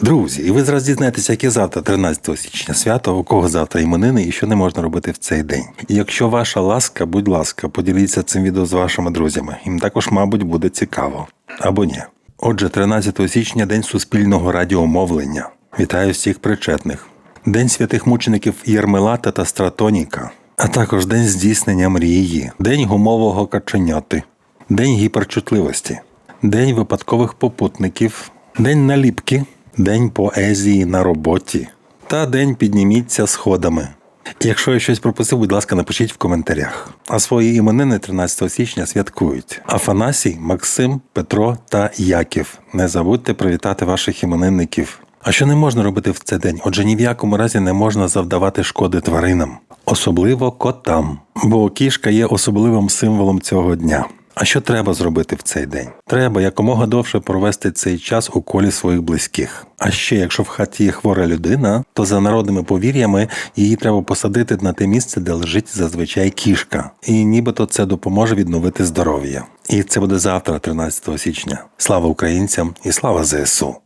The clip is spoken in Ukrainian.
Друзі, і ви зараз дізнаєтеся, яке завтра, 13 січня свято, у кого завтра іменини і що не можна робити в цей день. І якщо ваша ласка, будь ласка, поділіться цим відео з вашими друзями. Їм також, мабуть, буде цікаво. Або ні. Отже, 13 січня день суспільного радіомовлення. Вітаю всіх причетних. День святих мучеників Єрмелата та Стратоніка, а також день здійснення мрії, день гумового каченяти, день гіперчутливості, день випадкових попутників, день наліпки, день поезії на роботі та день підніміться сходами. Якщо я щось пропустив, будь ласка, напишіть в коментарях. А свої іменини 13 січня святкують Афанасій, Максим, Петро та Яків. Не забудьте привітати ваших іменинників. А що не можна робити в цей день? Отже, ні в якому разі не можна завдавати шкоди тваринам, особливо котам, бо кішка є особливим символом цього дня. А що треба зробити в цей день? Треба якомога довше провести цей час у колі своїх близьких. А ще, якщо в хаті є хвора людина, то за народними повір'ями її треба посадити на те місце, де лежить зазвичай кішка, і нібито це допоможе відновити здоров'я. І це буде завтра, 13 січня. Слава українцям і слава ЗСУ!